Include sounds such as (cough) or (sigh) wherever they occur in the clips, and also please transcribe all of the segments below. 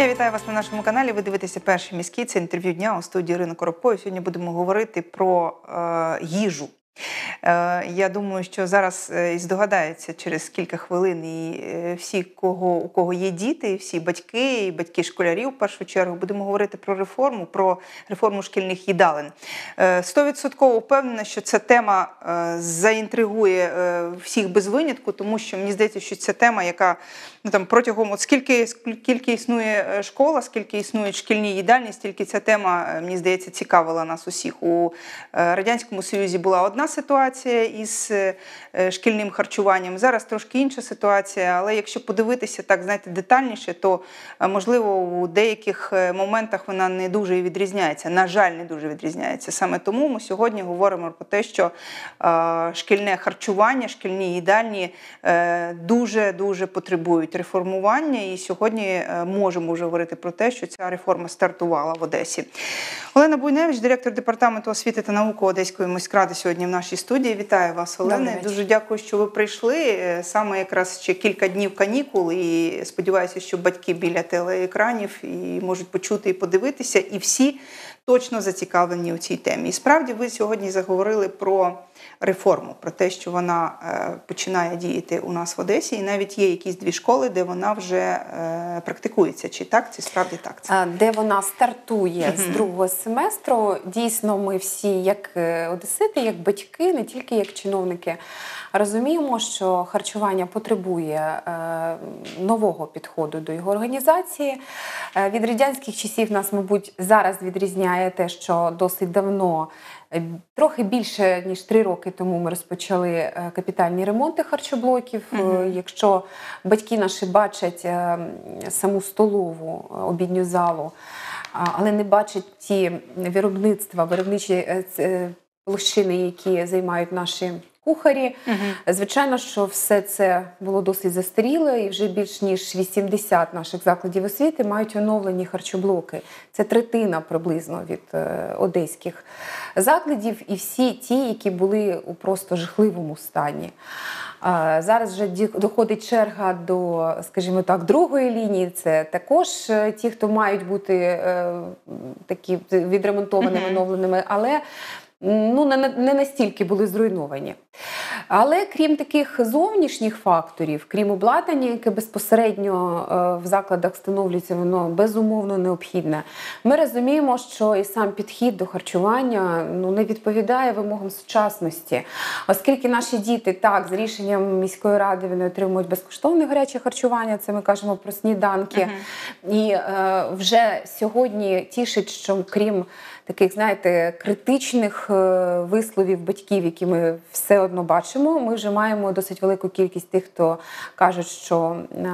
Я вітаю вас на нашому каналі. Ви дивитеся перший міський це інтерв'ю дня у студії Ірини Коробкої. Сьогодні будемо говорити про е, їжу. Е, Я думаю, що зараз е, і здогадається через кілька хвилин і е, всі, кого, у кого є діти, і всі батьки, і батьки школярів в першу чергу. Будемо говорити про реформу, про реформу шкільних їдалин. Е, Стовідсотково впевнена, що ця тема заінтригує всіх без винятку, тому що мені здається, що ця тема, яка ну там протягом от скільки скільки існує школа, скільки існують шкільні їдальні, стільки ця тема, мені здається, цікавила нас усіх. У радянському союзі була одна ситуація із е, шкільним харчуванням. Зараз трошки інша ситуація. Але якщо подивитися так, знаєте, детальніше, то е, можливо у деяких е, моментах вона не дуже відрізняється. На жаль, не дуже відрізняється. Саме тому ми сьогодні говоримо про те, що шкільне харчування, шкільні їдальні дуже дуже потребують реформування. І сьогодні можемо вже говорити про те, що ця реформа стартувала в Одесі. Олена Буйневич, директор департаменту освіти та науки Одеської міськради, сьогодні нашій студії. Вітаю вас, Олена. Дуже дякую, що ви прийшли. Е, Саме якраз ще кілька днів канікул, і сподіваюся, що батьки біля телеекранів і можуть почути і подивитися, і всі точно зацікавлені у цій темі. І справді ви сьогодні заговорили про реформу, про те, що вона е, починає діяти у нас в Одесі, і навіть є якісь дві школи, де вона вже е, практикується. Чи так? Це справді так? Це? Де вона стартує з другого семестру. Дійсно, ми всі, як одесити, як батьки, не тільки як чиновники, розуміємо, що харчування потребує е, нового підходу до його організації. Е, Від радянських часів нас, мабуть, зараз відрізняє те, що досить давно. е, Трохи більше ніж три роки тому ми розпочали капітальні ремонти харчоблоків. Е, Якщо батьки наші бачать саму столову обідню залу, але не бачать ті виробництва, виробничі площини, які займають наші кухарі. Звичайно, що все це було досить застаріле, і вже більш ніж 80 наших закладів освіти мають оновлені харчоблоки. Це третина приблизно від е, одеських закладів, і всі ті, які були у просто жахливому стані. Зараз вже доходить черга до, скажімо так, другої лінії. Це також е, ті, хто мають бути е, такі відремонтованими, оновленими, але ну, не, настільки були зруйновані. Але крім таких зовнішніх факторів, крім обладнання, яке безпосередньо е, в закладах встановлюється, воно безумовно необхідне. Ми розуміємо, що і сам підхід до харчування ну, не відповідає вимогам сучасності, оскільки наші діти так з рішенням міської ради вони отримують безкоштовне гаряче харчування. Це ми кажемо про сніданки. І е, вже сьогодні тішить, що крім таких, знаєте, критичних е, висловів батьків, які ми все одно бачимо. Ми вже маємо досить велику кількість тих, хто кажуть, що е,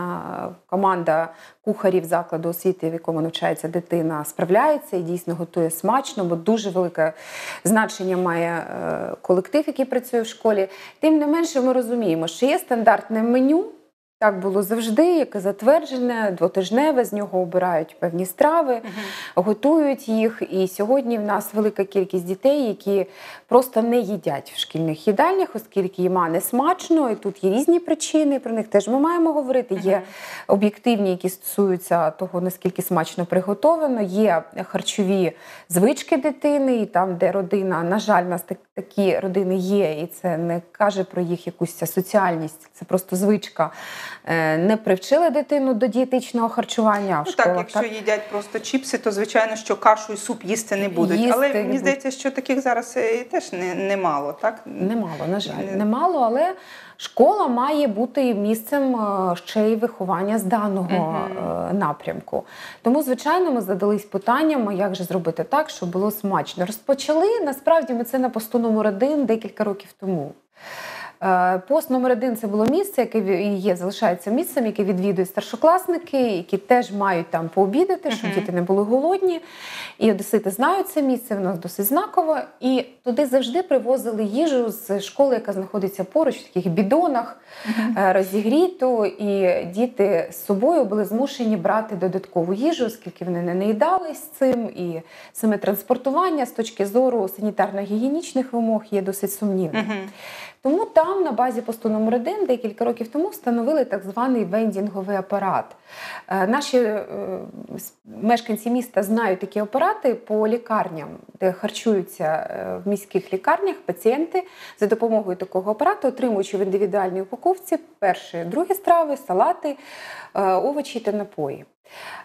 команда кухарів закладу освіти, в якому навчається дитина, справляється і дійсно готує смачно, бо дуже велике значення має е, колектив, який працює в школі. Тим не менше, ми розуміємо, що є стандартне меню. Так було завжди, яке затверджене, двотижневе, з нього обирають певні страви, готують їх. І сьогодні в нас велика кількість дітей, які просто не їдять в шкільних їдальнях, оскільки їм а, не смачно, і тут є різні причини. Про них теж ми маємо говорити. Є об'єктивні, які стосуються того, наскільки смачно приготовлено. Є харчові звички дитини, і там, де родина, на жаль, у нас такі родини є, і це не каже про їх якусь соціальність, це просто звичка. Е, Не привчили дитину до дієтичного харчування. в Ну так, школах якщо їдять просто чіпси, то звичайно, що кашу і суп їсти не будуть. Їсти Але мені здається, що таких зараз е, теж не, немало, так? Немало, на жаль, Не- немало, але школа має бути місцем е, ще й виховання з даного е, напрямку. Тому, звичайно, ми задались питанням, як же зробити так, щоб було смачно. Розпочали насправді ми це на посту номер один декілька років тому. Е, Пост номер один це було місце, яке є, залишається місцем, яке відвідують старшокласники, які теж мають там пообідати, щоб діти не були голодні. І одесити знають це місце, воно досить знаково. І туди завжди привозили їжу з школи, яка знаходиться поруч, в таких бідонах е, розігріту. І діти з собою були змушені брати додаткову їжу, оскільки вони не наїдались цим. І саме транспортування з точки зору санітарно-гігієнічних вимог є досить сумнівним. Тому так там на базі посту номер 1 декілька років тому встановили так званий вендінговий апарат. Е, Наші е, мешканці міста знають такі апарати по лікарням, де харчуються е, в міських лікарнях пацієнти за допомогою такого апарату, отримуючи в індивідуальній упаковці перші, другі страви, салати, овочі та напої.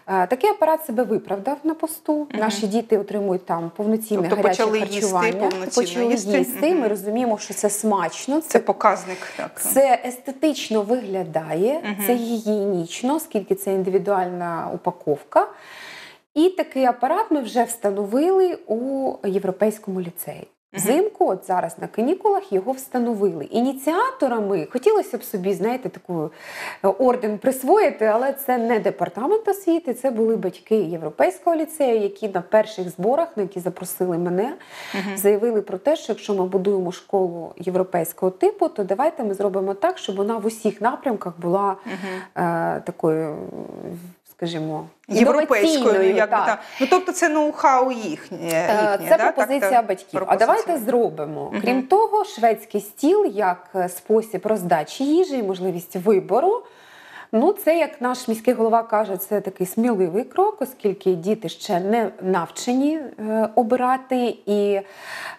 Е, Такий апарат себе виправдав на посту. Наші діти отримують там повноцінне Тобто гаряче почали їсти, харчування. повноцінно почали їсти. їсти. Ми розуміємо, що це смачно, Це це показник. Так. це естетично виглядає, Мгм. це гігієнічно, оскільки це індивідуальна упаковка. І такий апарат ми вже встановили у європейському ліцеї. Взимку, от зараз на канікулах, його встановили. Ініціаторами хотілося б собі, знаєте, таку е, орден присвоїти, але це не департамент освіти, це були батьки європейського ліцею, які на перших зборах, на які запросили мене, заявили про те, що якщо ми будуємо школу європейського типу, то давайте ми зробимо так, щоб вона в усіх напрямках була е, такою, скажімо, Європейською, інноваційною, як так. так. Ну тобто це ноу-хау їхнє. Е, їхнє Це да? пропозиція Так, батьків. батьків. А давайте зробимо. Угу. Крім того, шведський стіл як е, спосіб роздачі їжі і можливість вибору. Ну, це, як наш міський голова каже, це такий сміливий крок, оскільки діти ще не навчені е, обирати і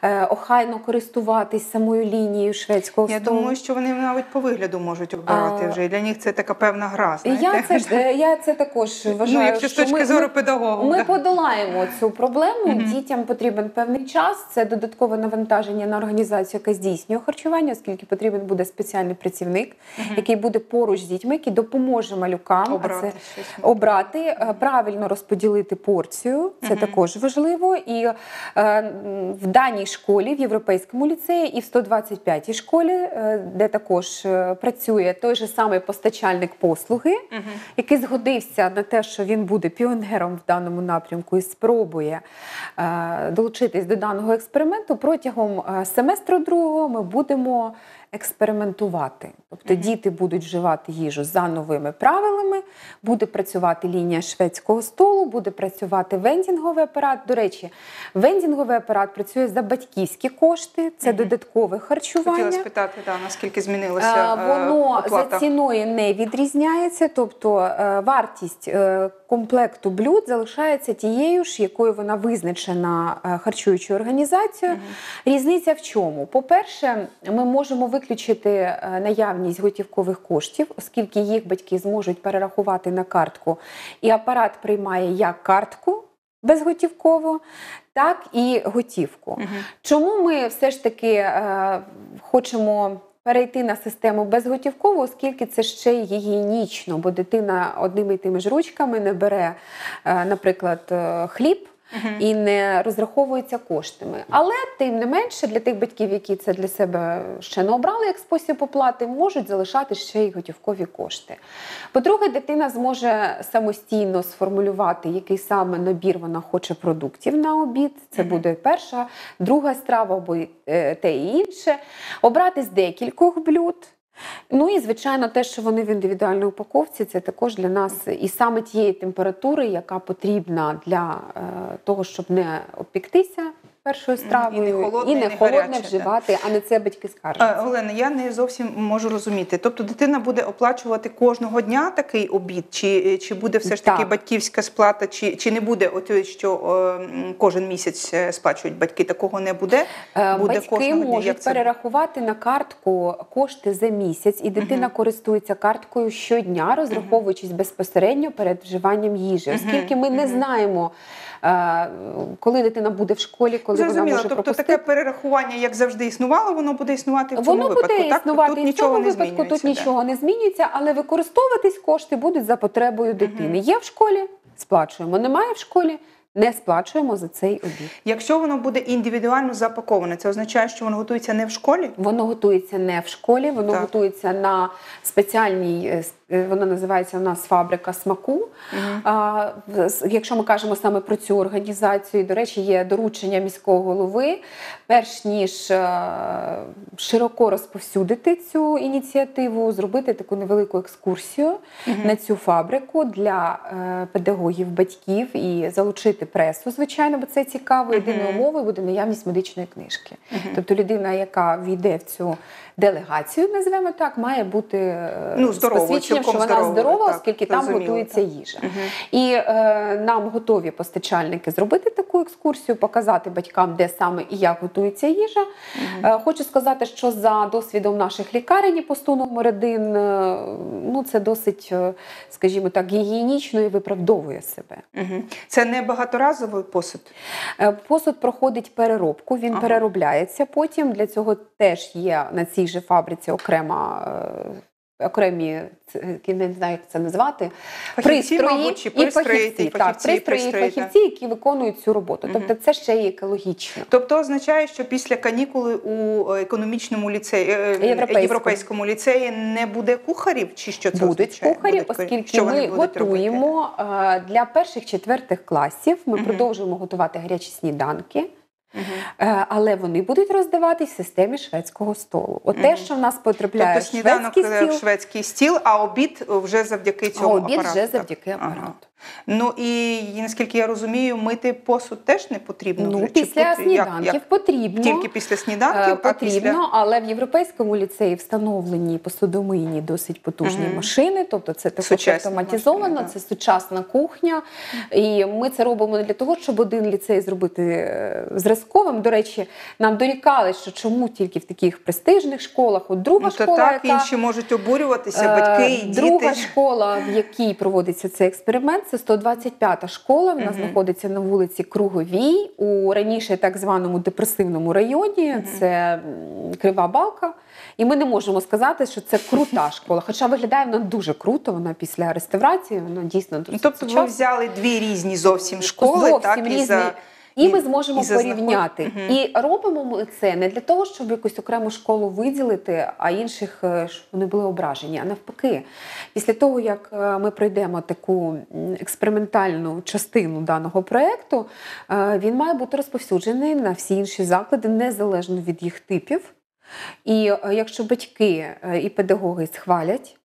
е, охайно користуватись самою лінією шведського Я думаю, що вони навіть по вигляду можуть обирати А, вже. І для них це така певна гра. я це, ж- е, я це також вважаю, ну, якщо з точки ми, зору педагога. Ми подолаємо цю проблему. Мгм. Дітям потрібен певний час. Це додаткове навантаження на організацію, яка здійснює харчування, оскільки потрібен буде спеціальний працівник, Мгм. який буде поруч з дітьми, який допоможе малюкам а обрати це обрати, е, правильно розподілити порцію. Це Мгм. також важливо. І е, в даній школі, в європейському ліцеї, і в 125-й школі, е, де також е, працює той же самий постачальник послуги Мгм. який згодився на те, що він буде піонером в даному напрямку і спробує е, долучитись до даного експерименту, протягом е, семестру другого ми будемо експериментувати. Тобто діти будуть вживати їжу за новими правилами, буде працювати лінія шведського столу, буде працювати вендінговий апарат. До речі, вендінговий апарат працює за батьківські кошти, це додаткове харчування. Хотіла спитати, да, наскільки змінилася Е, е, Воно оплата. за ціною не відрізняється, тобто е, вартість е, комплекту блюд залишається тією ж, якою вона визначена е, харчуючою організацією. Мгм. Різниця в чому? По-перше, ми можемо виключити е, наявність готівкових коштів, оскільки їх батьки зможуть перерахувати на картку, і апарат приймає як картку безготівково, так і готівку. Мгм. Чому ми все ж таки е, хочемо перейти на систему безготівкову, оскільки це ще гігієнічно, бо дитина одними і тими ж ручками не бере, е, наприклад, е, хліб. І не розраховується коштами. Але тим не менше для тих батьків, які це для себе ще не обрали як спосіб оплати, можуть залишати ще й готівкові кошти. По-друге, дитина зможе самостійно сформулювати, який саме набір вона хоче продуктів на обід. Це буде перша, друга страва або е, те і інше. Обрати з декількох блюд. Ну і звичайно, те, що вони в індивідуальній упаковці, це також для нас і саме тієї температури, яка потрібна для е, того, щоб не опіктися першою Мгм. І не холодне, і не не холодне гаряче, вживати, а не це батьки скаржаться. Е, Олена, я не зовсім можу розуміти. Тобто дитина буде оплачувати кожного дня такий обід, чи, чи буде все ж таки Так. батьківська сплата, чи, чи не буде от що е, кожен місяць е, сплачують батьки? Такого не буде. Е, буде Батьки кожного дня? Можуть це перерахувати на картку кошти за місяць, і дитина Мгм. користується карткою щодня, розраховуючись безпосередньо перед вживанням їжі, оскільки ми не знаємо, е, коли дитина буде в школі, коли вона Зрозуміло. може Тобто пропустити. таке перерахування, як завжди існувало, воно буде існувати в цьому Воно випадку. буде так? існувати тут і в цьому не випадку, тут нічого не змінюється, але використовуватись кошти будуть за потребою дитини. Є в школі, сплачуємо. Немає в школі, не сплачуємо за цей обід. Якщо воно буде індивідуально запаковане, це означає, що воно готується не в школі. Воно готується не в школі, воно Так. готується на спеціальній е, вона називається у нас фабрика смаку. А, в- якщо ми кажемо саме про цю організацію, до речі, є доручення міського голови, перш ніж е, широко розповсюдити цю ініціативу, зробити таку невелику екскурсію на цю фабрику для е, педагогів, батьків і залучити пресу, звичайно, бо це цікаво. Єдиною умовою буде наявність медичної книжки. Тобто людина, яка війде в цю делегацію, називаємо так, має бути е, Ну, з здоровою, посвідченням, що вона здоровою, здорова, так, оскільки там готується так. їжа. І е, нам готові постачальники зробити таку екскурсію, показати батькам, де саме і як готується їжа. Е, хочу сказати, що за досвідом наших лікарень і посту номер один, е, ну це досить, е, скажімо так, гігієнічно і виправдовує себе. Мгм. Це не багаторазовий посуд. Е, Посуд проходить переробку, він Ага. переробляється потім. Для цього теж є на цій же фабриці окрема. е, Окремі я не знаю, як це назвати. Фахівці, мабуть, чи і пристрої, фахівці, і так, фахівці, пристрої і пристрої, фахівці, які виконують цю роботу. Тобто це ще є екологічно. Тобто означає, що після канікули у е, економічному ліцеї е, Європейському. європейському ліцеї не буде кухарів, чи що це Будуть означає? кухарі, Будуть оскільки Що ми робити? готуємо е, для перших четвертих класів. Ми Мгм. продовжуємо готувати гарячі сніданки. Е, Але вони будуть роздаватись в системі шведського столу. От те, що в нас потрапляє Тобто в сніданок шведський е, в стіл, шведський стіл, а обід вже завдяки а цьому обід апарату. вже так? завдяки Ага. Ну і наскільки я розумію, мити посуд теж не потрібно. Ну, вже? Після пот- сніданків як? потрібно. Тільки після Е, сніданків, а Потрібно, після але в європейському ліцеї встановлені посудомийні досить потужні Мгм. машини, тобто це також автоматизовано, машини, це сучасна кухня. І ми це робимо для того, щоб один ліцей зробити е, зразковим. До речі, нам дорікали, що чому тільки в таких престижних школах, от друга ну, то школа, так яка інші можуть обурюватися, Е, батьки і Друга діти. школа, в якій проводиться цей експеримент, це 125-та школа. Вона Мгм. знаходиться на вулиці Круговій у раніше так званому депресивному районі. Це Крива Балка. І ми не можемо сказати, що це крута школа. Хоча виглядає вона дуже круто. Вона після реставрації, вона дійсно дуже. досить Тобто ви взяли дві різні зовсім школи, Зовсім так, і різні. за... І і- ми зможемо і порівняти. Мгм. І робимо ми це не для того, щоб якусь окрему школу виділити, а інших е, щоб вони були ображені. А навпаки, після того як е, ми пройдемо таку експериментальну частину даного проекту, е, він має бути розповсюджений на всі інші заклади, незалежно від їх типів. І якщо батьки і педагоги схвалять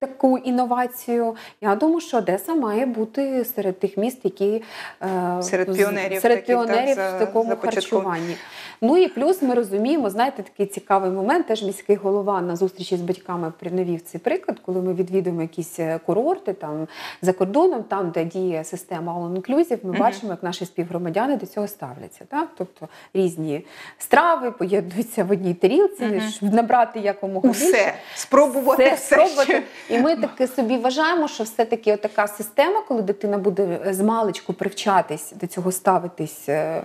таку інновацію, я думаю, що Одеса має бути серед тих міст, які е, Серед піонерів серед таких, так, піонерів за- в такому харчуванні. Ну і плюс ми розуміємо, знаєте, такий цікавий момент. Теж міський голова на зустрічі з батьками навів цей приклад, коли ми відвідуємо якісь е, курорти там за кордоном, там де діє система All Inclusive, ми Мгм. бачимо, як наші співгромадяни до цього ставляться. Так? Тобто різні страви поєднуються в одній тарілці, Мгм. щоб набрати якомога більше. Усе, спробувати Все все. спробувати. І ми таки собі вважаємо, що все-таки така система, коли дитина буде з маличку привчатись до цього ставитись, е,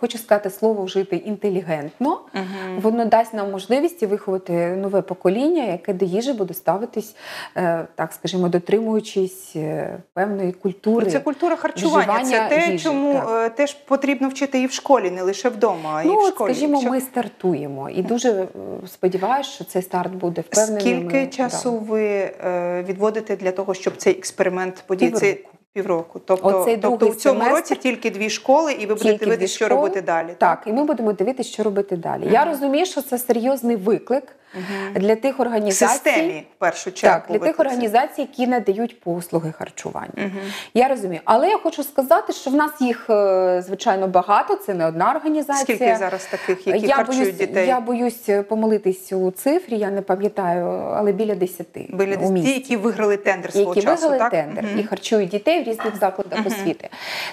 хочу сказати слово вжити інтелігентно. Мгм. Воно дасть нам можливість виховати нове покоління, яке до їжі буде ставитись, е, так скажімо, дотримуючись е, певної культури. Це культура харчування. Це те, їжі, чому так. е, теж потрібно вчити і в школі, не лише вдома, а і Ну, в школі. скажімо, Якщо- ми стартуємо і дуже е, сподіваюся, що цей старт буде впевнений. Скільки часу ви е, відводите для того, щоб цей експеримент подій Півроку. Тобто, Оцей тобто у цьому семестр- році тільки дві школи, і ви будете дивитися, що робити далі. Так, і ми будемо дивитися, що робити далі. Я розумію, що це серйозний виклик Мгм. для тих організацій. системі в першу чергу. Так, для тих організацій, які надають послуги харчування. Мгм. Я розумію. Але я хочу сказати, що в нас їх е, звичайно багато. Це не одна організація. Скільки зараз таких, які я харчують боюсь, дітей? я боюсь помилитись у цифрі, я не пам'ятаю, але біля десяти. Біля ті, які виграли тендер свого які часу, виграли так? тендер і харчують дітей в різних закладах освіти.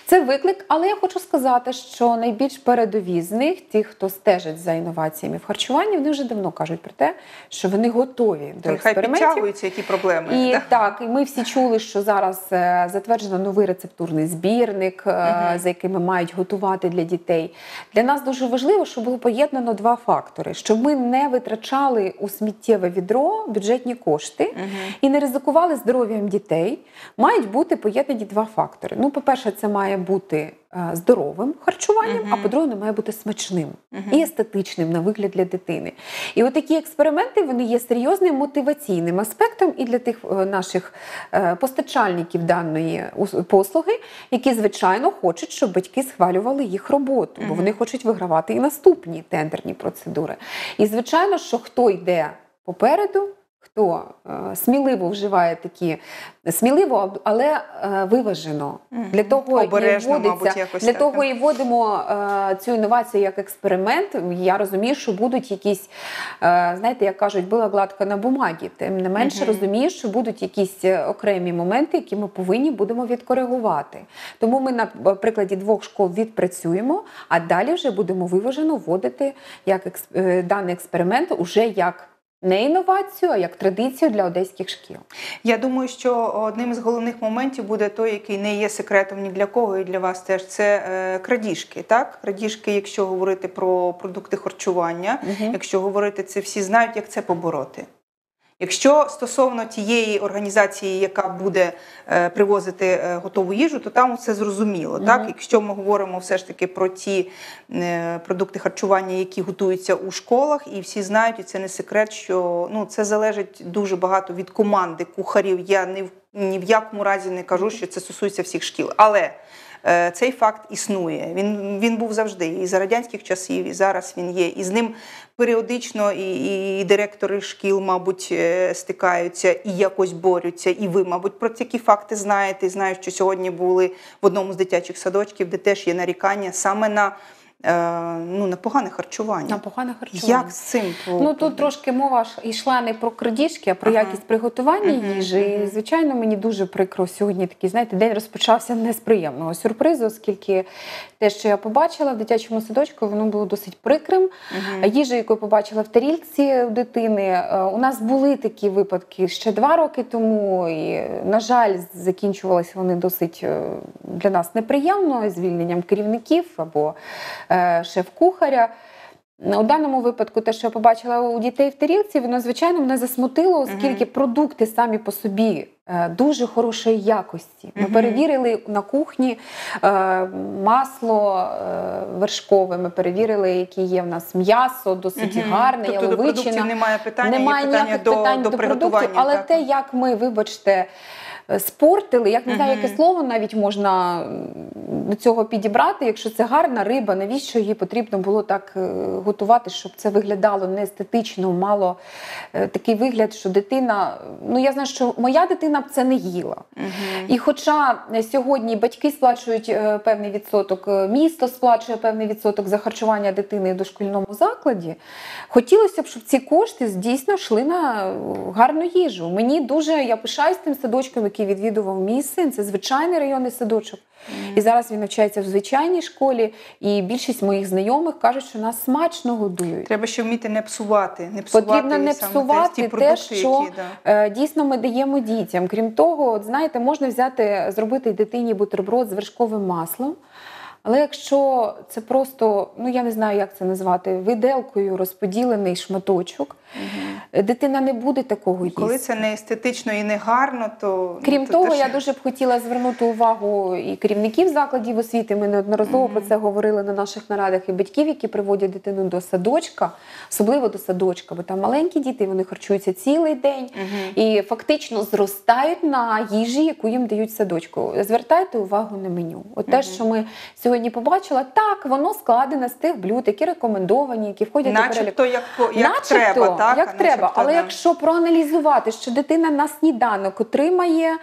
Це виклик, але я хочу сказати, що найбільш передові з них, ті, хто стежить за інноваціями в харчуванні, вони вже давно кажуть про те, що вони готові до експериментів. підтягуються, які проблеми. І да. так, і ми всі чули, що зараз е, затверджено новий рецептурний збірник, е, за якими мають готувати для дітей. Для нас дуже важливо, щоб було поєднано два фактори: щоб ми не витрачали у сміттєве відро бюджетні кошти і не ризикували здоров'ям дітей. Мають бути поєднані прикладі два фактори. Ну, по-перше, це має бути е, здоровим харчуванням, Мгм. а по-друге, воно має бути смачним Мгм. і естетичним на вигляд для дитини. І от такі експерименти вони є серйозним мотиваційним аспектом і для тих е, наших е, постачальників даної послуги, які звичайно хочуть, щоб батьки схвалювали їх роботу, бо вони хочуть вигравати і наступні тендерні процедури. І звичайно, що хто йде попереду. Хто е, сміливо вживає такі сміливо, але е, виважено для того і вводиться мабуть, якось для так, того і вводимо е, цю інновацію як експеримент. Я розумію, що будуть якісь, знаєте, як кажуть, була гладка на бумагі. Тим не менше Мгм. розумію, що будуть якісь окремі моменти, які ми повинні будемо відкоригувати. Тому ми на прикладі двох школ відпрацюємо, а далі вже будемо виважено вводити як екс- е, даний експеримент уже як. Не інновацію, а як традицію для одеських шкіл. Я думаю, що одним з головних моментів буде той, який не є секретом ні для кого, і для вас теж це е, крадіжки. Так, крадіжки, якщо говорити про продукти харчування, угу. якщо говорити це, всі знають, як це побороти. Якщо стосовно тієї організації, яка буде е, привозити е, готову їжу, то там все зрозуміло. Так, якщо ми говоримо все ж таки про ті е, продукти харчування, які готуються у школах, і всі знають, і це не секрет, що ну це залежить дуже багато від команди кухарів. Я ні в ні в якому разі не кажу, що це стосується всіх шкіл, але цей факт існує. Він, він був завжди і за радянських часів, і зараз він є. І з ним періодично і, і директори шкіл, мабуть, е, стикаються і якось борються. І ви, мабуть, про такі факти знаєте. Знаю, що сьогодні були в одному з дитячих садочків, де теж є нарікання саме на, е, ну, на погане харчування. На погане харчування. Як з цим? Ну тут трошки мова йшла не про крадіжки, а про Ага. якість приготування Мгм, їжі. І, звичайно, мені дуже прикро сьогодні такий, знаєте, день розпочався не з приємного сюрпризу, оскільки те, що я побачила в дитячому садочку, воно було досить прикрим. Мгм. Їжа, яку я побачила в тарілці у дитини, е, у нас були такі випадки ще два роки тому. І, на жаль, закінчувалися вони досить е, для нас неприємно звільненням керівників або е, шеф-кухаря. У даному випадку, те, що я побачила у дітей в тарілці, воно звичайно мене засмутило, оскільки продукти самі по собі е, дуже хорошої якості. Ми Мгм. перевірили на кухні е, масло е, вершкове, ми перевірили, які є в нас м'ясо, досить Мгм. гарне, тобто до продуктів немає питання, Немає питання ніяких до, питань до, до, продуктів, але так. те, як ми, вибачте, е, спортили, як не знаю, яке слово навіть можна до цього підібрати. Якщо це гарна риба, навіщо її потрібно було так е, готувати, щоб це виглядало не естетично, мало е, такий вигляд, що дитина. Ну я знаю, що моя дитина б це не їла. І хоча сьогодні батьки сплачують е, певний відсоток, місто сплачує певний відсоток за харчування дитини в дошкільному закладі, хотілося б, щоб ці кошти дійсно йшли на гарну їжу. Мені дуже я пишаюсь тим садочком, який відвідував мій син. Це звичайний районний садочок. І зараз він навчається в звичайній школі, і більшість моїх знайомих кажуть, що нас смачно годують. Треба ще вміти не псувати. Не псувати Потрібно не псувати те, продукти, що які, да. е, дійсно ми даємо дітям. Крім того, от, знаєте, можна взяти, зробити дитині бутерброд з вершковим маслом. Але якщо це просто, ну я не знаю, як це назвати, виделкою розподілений шматочок, е, дитина не буде такого їсти. Коли це не естетично і не гарно, то Крім то того, теж- я дуже б хотіла звернути увагу і керівників закладів освіти. Ми неодноразово про це говорили на наших нарадах, і батьків, які приводять дитину до садочка, особливо до садочка, бо там маленькі діти, вони харчуються цілий день Мгм. і фактично зростають на їжі, яку їм дають в садочку. Звертайте увагу на меню. От те, що ми сьогодні побачили, так воно складене з тих блюд, які рекомендовані, які входять до переліку. Начебто як, як Начебто, треба, так? як треба. начебто, Але да. якщо проаналізувати, що дитина на сніданок отримає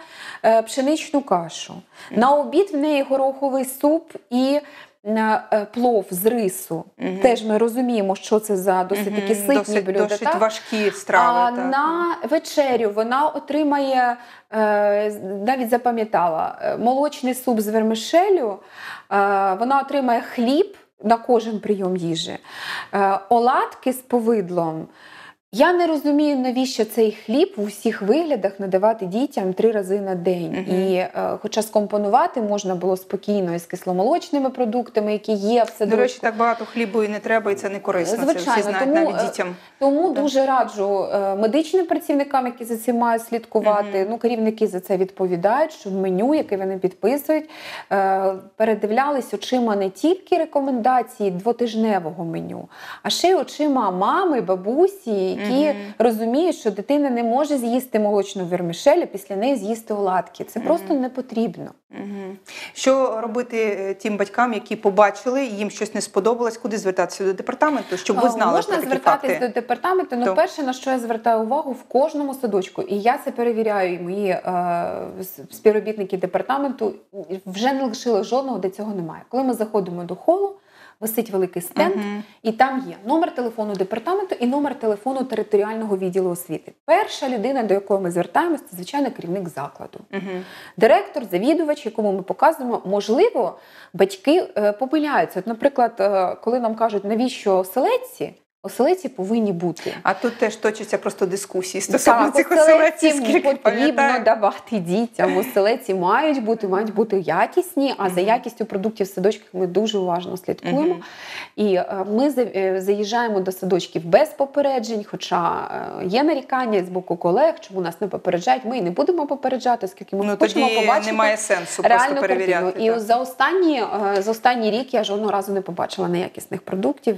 е, пшеничну кашу, на обід в неї гороховий суп і е, е, плов з рису. Мгм. Теж ми розуміємо, що це за досить Мгм. такі ситні досить, блюда. досить так? важкі страви. А так. на вечерю вона отримає, е, навіть запам'ятала, молочний суп з вермишелю, вона отримає хліб на кожен прийом їжі, е, оладки з повидлом. Я не розумію, навіщо цей хліб в усіх виглядах надавати дітям три рази на день. Мгм. І е, хоча скомпонувати можна було спокійно із кисломолочними продуктами, які є в До речі, так багато хлібу і не треба, і це не корисно. це всі знають тому, навіть е, дітям. Тому Да. дуже раджу е, медичним працівникам, які за цим мають слідкувати. Мгм. Ну, керівники за це відповідають, щоб меню, яке вони підписують, е, передивлялись очима не тільки рекомендації двотижневого меню, а ще й очима мами, бабусі, які Мгм. розуміють, що дитина не може з'їсти молочну вермішель, а після неї з'їсти оладки. Це просто не потрібно. Мгм. Що робити е, тим батькам, які побачили, їм щось не сподобалось, куди звертатися до департаменту, щоб ви знали Можна про такі звертатись факти? до департаменту. Ну, перше, на що я звертаю увагу в кожному садочку, і я це перевіряю, і мої е, співробітники департаменту вже не лишили жодного, де цього немає. Коли ми заходимо до холу, висить великий стенд, Мгм. і там є номер телефону департаменту і номер телефону територіального відділу освіти. Перша людина, до якої ми звертаємося, це звичайно керівник закладу. Мгм. Директор, завідувач, якому ми показуємо, можливо, батьки е, помиляються. От, наприклад, е, коли нам кажуть, навіщо оселедці, оселедці повинні бути. А тут теж точаться просто дискусії стосовно цих оселедців, скільки потрібно пам'ятаю. давати дітям. Оселедці мають бути, мають бути якісні, а за якістю продуктів в садочках ми дуже уважно слідкуємо. І е, ми е, заїжджаємо до садочків без попереджень, хоча е, є нарікання з боку колег, чому нас не попереджають. Ми і не будемо попереджати, оскільки ми Ну хочемо тоді побачити немає сенсу реальну просто перевіряти. картину. І за останні за останній рік я жодного разу не побачила неякісних продуктів.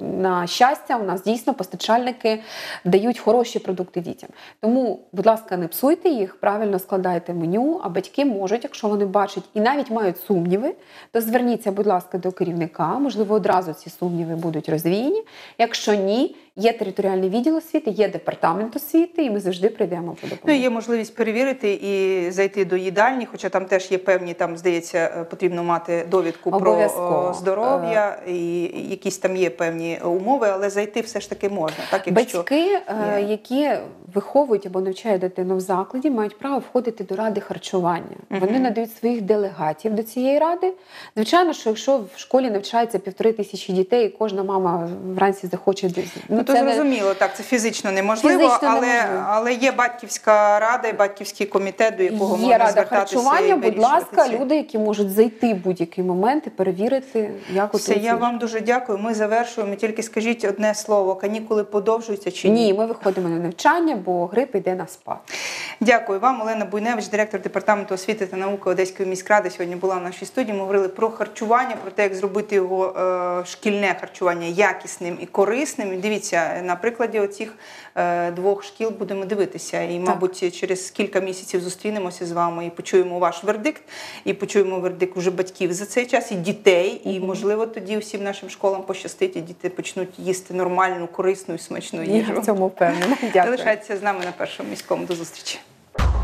На щастя, у нас дійсно постачальники дають хороші продукти дітям. Тому, будь ласка, не псуйте їх, правильно складайте меню. А батьки можуть, якщо вони бачать і навіть мають сумніви, то зверніться, будь ласка, до керівника. Можливо, одразу ці сумніви будуть розвіяні. Якщо ні, є територіальний відділ освіти, є департамент освіти, і ми завжди прийдемо по Ну, є можливість перевірити і зайти до їдальні, хоча там теж є певні, там здається, е, потрібно мати довідку про Обов'язково. о, здоров'я, і якісь там є певні умови, але зайти все ж таки можна. Так, якщо Батьки, е, є. які виховують або навчають дитину в закладі, мають право входити до ради харчування. Мгм. Вони надають своїх делегатів до цієї ради. Звичайно, що якщо в школі навчається півтори тисячі дітей, і кожна мама вранці захоче десь- Ну, то це зрозуміло, так це фізично неможливо, Фізично але, неможливо. але є батьківська рада і батьківський комітет, до якого Є можна рада звертатися. харчування. і Будь ласка, ці- люди, які можуть зайти в будь-який момент і перевірити, як Все, я вам дуже дякую. Ми завершуємо. Тільки скажіть одне слово: канікули подовжуються чи ні? Ні, ми виходимо на навчання, бо грип йде на спад. Дякую вам, Олена Буйневич, директор департаменту освіти та науки Одеської міськради. Сьогодні була в нашій студії. Ми говорили про харчування, про те, як зробити його е, шкільне харчування якісним і корисним. І дивіться, на прикладі оцих е, двох шкіл будемо дивитися. І, мабуть, через кілька місяців зустрінемося з вами і почуємо ваш вердикт, і почуємо вердикт уже батьків за цей час, і дітей. І можливо тоді всім нашим школам пощастить, і діти почнуть їсти нормальну, корисну і смачну їжу. Я в цьому впевнена. (laughs) Дякую. Залишайтеся з нами на першому міському. До зустрічі. you